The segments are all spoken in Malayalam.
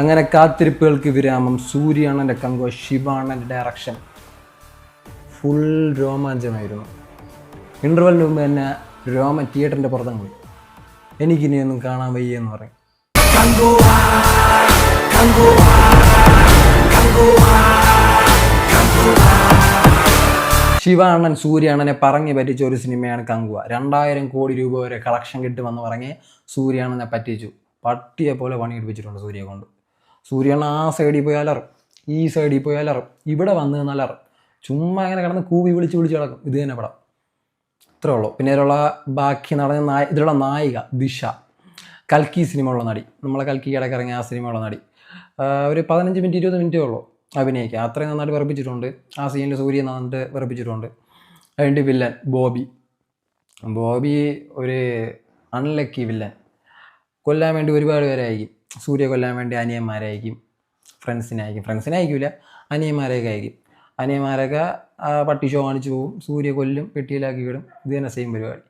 അങ്ങനെ കാത്തിരിപ്പുകൾക്ക് വിരാമം. സൂര്യാണന്റെ കങ്കോ ശിവാണന്റെ ഡയറക്ഷൻ ഫുൾ രോമാഞ്ചമായിരുന്നു. ഇന്റർവെല്ലിന് മുമ്പ് തന്നെ രോമ തിയേറ്ററിന്റെ പുറത്തങ്ങ് പോയി. എനിക്കിനിയൊന്നും കാണാൻ വയ്യ എന്ന് പറയും ശിവാണൻ സൂര്യാണനെ പറഞ്ഞു പറ്റിച്ച ഒരു സിനിമയാണ് കങ്കുവ. രണ്ടായിരം കോടി രൂപ വരെ കളക്ഷൻ കിട്ടുമെന്ന് പറഞ്ഞ് സൂര്യാണനെ പറ്റിച്ചു. പട്ടിയെ പോലെ പണിയെടുപ്പിച്ചിട്ടുണ്ട് സൂര്യ കൊണ്ട്. സൂര്യണ്ണ ആ സൈഡിൽ പോയി അലറും ഈ സൈഡിൽ പോയി അലറും ഇവിടെ വന്ന് നിന്നാൽ അലറും ചുമ്മാ അങ്ങനെ കിടന്ന് കൂവി വിളിച്ച് വിളിച്ച് കിടക്കും. ഇത് തന്നെ പടം. ഇത്രേ ഉള്ളൂ. പിന്നെ ഇതിലുള്ള ബാക്കി നടന്ന നായ ഇതിലുള്ള നായിക ദിശ. കൽക്കി സിനിമയുള്ള നടി. നമ്മളെ കൽക്കി ഇടയ്ക്ക് ഇറങ്ങിയ ആ സിനിമയുള്ള നടി. ഒരു പതിനഞ്ച് മിനിറ്റ് ഇരുപത് മിനിറ്റേ ഉള്ളൂ അഭിനയിക്കുക അത്രയും നന്നായിട്ട് വിറപ്പിച്ചിട്ടുണ്ട്. ആ സീനിൽ സൂര്യ നന്നായിട്ട് വിറപ്പിച്ചിട്ടുണ്ട്. അതിന്റെ വില്ലൻ ബോബി. ബോബി ഒരു അൺലക്കി വില്ലൻ കൊല്ലാൻ വേണ്ടി ഒരുപാട് പേരായിരിക്കും സൂര്യ കൊല്ലാൻ വേണ്ടി അനിയന്മാരായിരിക്കും ഫ്രണ്ട്സിനായിരിക്കും ഫ്രണ്ട്സിനായിരിക്കില്ല അനിയന്മാരെയൊക്കെ ആയിരിക്കും അനിയന്മാരൊക്കെ പട്ടി ഷോ കാണിച്ചു പോകും സൂര്യ കൊല്ലും പെട്ടിയിലാക്കി വിടും. ഇത് തന്നെ സെയിം പരിപാടി.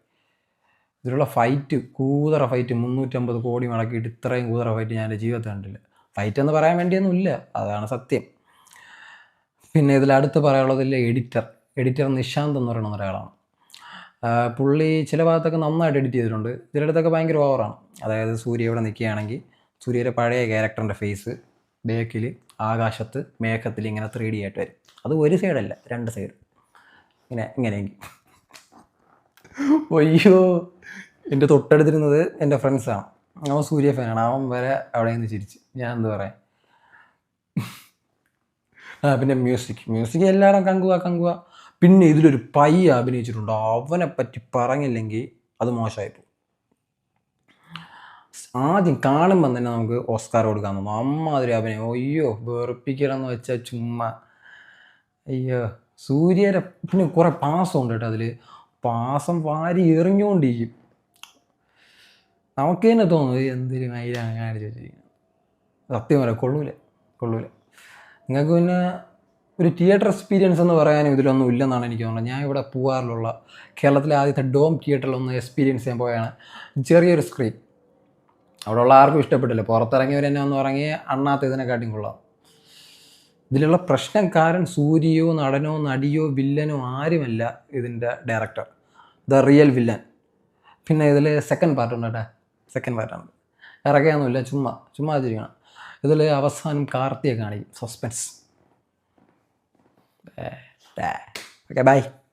ഇതിലുള്ള ഫൈറ്റ് കൂതറ ഫൈറ്റ് മുന്നൂറ്റമ്പത് കോടി മുടക്കിയിട്ട് ഇത്രയും കൂതറ ഫൈറ്റ് ഞാൻ എന്റെ ജീവിതത്തിൽ കണ്ടില്ല ഫൈറ്റ് എന്ന് പറയാൻ വേണ്ടിയൊന്നും ഇല്ല അതാണ് സത്യം. പിന്നെ ഇതിൽ അടുത്ത് പറയാനുള്ളതിൽ എഡിറ്റർ എഡിറ്റർ നിശാന്ത് എന്ന് പറയുന്ന ഒരാളാണ്. പുള്ളി ചില ഭാഗത്തൊക്കെ നന്നായിട്ട് എഡിറ്റ് ചെയ്തിട്ടുണ്ട്. ചിലയിടത്തൊക്കെ ഭയങ്കര ഓവറാണ് അതായത് സൂര്യ ഇവിടെ നിൽക്കുകയാണെങ്കിൽ സൂര്യയുടെ പഴയ ക്യാരക്ടറിന്റെ ഫേസ് ബേക്കിൽ ആകാശത്ത് മേഘത്തിൽ ഇങ്ങനെ ത്രീ ഡി ആയിട്ട് വരും. അത് ഒരു സൈഡല്ല രണ്ട് സൈഡ് ഇങ്ങനെ ഇങ്ങനെയെങ്കിൽ. അയ്യോ എന്റെ തൊട്ടടുത്തിരുന്നത് എന്റെ ഫ്രണ്ട്സാണ് അവൻ സൂര്യ ഫാനാണ് അവൻ വരെ അവിടെ നിന്ന് ചിരിച്ച്. ഞാൻ എന്ത് പറയാ? ആ പിന്നെ മ്യൂസിക് മ്യൂസിക് എല്ലാവരും കങ്കുക കങ്കുക പിന്നെ ഇതിലൊരു പയ്യ അഭിനയിച്ചിട്ടുണ്ട്. അവനെ പറ്റി പറഞ്ഞില്ലെങ്കിൽ അത് മോശമായി പോകും. ആദ്യം കാണുമ്പം തന്നെ നമുക്ക് ഓസ്കാർ കൊടുക്കാൻ തോന്നും. അമ്മാതിരി അഭിനയം. അയ്യോ വെറുപ്പിക്കലെന്ന് വെച്ചാൽ ചുമ്മാ. അയ്യോ സൂര്യയുടെ പിന്നെ കുറേ പാസം ഉണ്ട് കേട്ടോ അതിൽ പാസം വാരി എറിഞ്ഞുകൊണ്ടിരിക്കും. നമുക്ക് തന്നെ തോന്നുന്നത് "ഇത് എന്തൊരു മയിലാണ് കാണിച്ച് വെച്ചിരിക്കുന്നത്. സത്യം പറയാം കൊള്ളൂല കൊള്ളൂല. നിങ്ങൾക്ക് പിന്നെ ഒരു തിയേറ്റർ എക്സ്പീരിയൻസ് എന്ന് പറയാനും ഇതിലൊന്നും ഇല്ലെന്നാണ് എനിക്ക് തോന്നുന്നത്. ഞാൻ ഇവിടെ പൂവാറിലുള്ള കേരളത്തിലെ ആദ്യത്തെ ഡോം തിയേറ്ററിലൊന്ന് എക്സ്പീരിയൻസ് ചെയ്യാൻ പോയാണ് ചെറിയൊരു സ്ക്രീൻ അവിടെ ഉള്ള ആർക്കും ഇഷ്ടപ്പെട്ടില്ല. പുറത്തിറങ്ങിയവർ തന്നെ ഒന്ന് ഇറങ്ങി അണ്ണാത്ത ഇതിനെക്കാട്ടിയും കൊള്ളാം. ഇതിലുള്ള പ്രശ്നം പ്രശ്നക്കാരൻ സൂര്യയോ നടനോ നടിയോ വില്ലനോ ആരുമല്ല ഇതിന്റെ ഡയറക്ടർ ദ റിയൽ വില്ലൻ പിന്നെ ഇതിൽ സെക്കൻഡ് പാർട്ട് ഉണ്ട് കേട്ടോ. സെക്കൻഡ് പാർട്ടാണ് ഇറക്കുകയൊന്നുമില്ല ചുമ്മാ ചുമ്മാ ചിരിക്കണം. ഇതിൽ അവസാനം കാർത്തിയെ കാണിക്കും. Suspense đã ok bye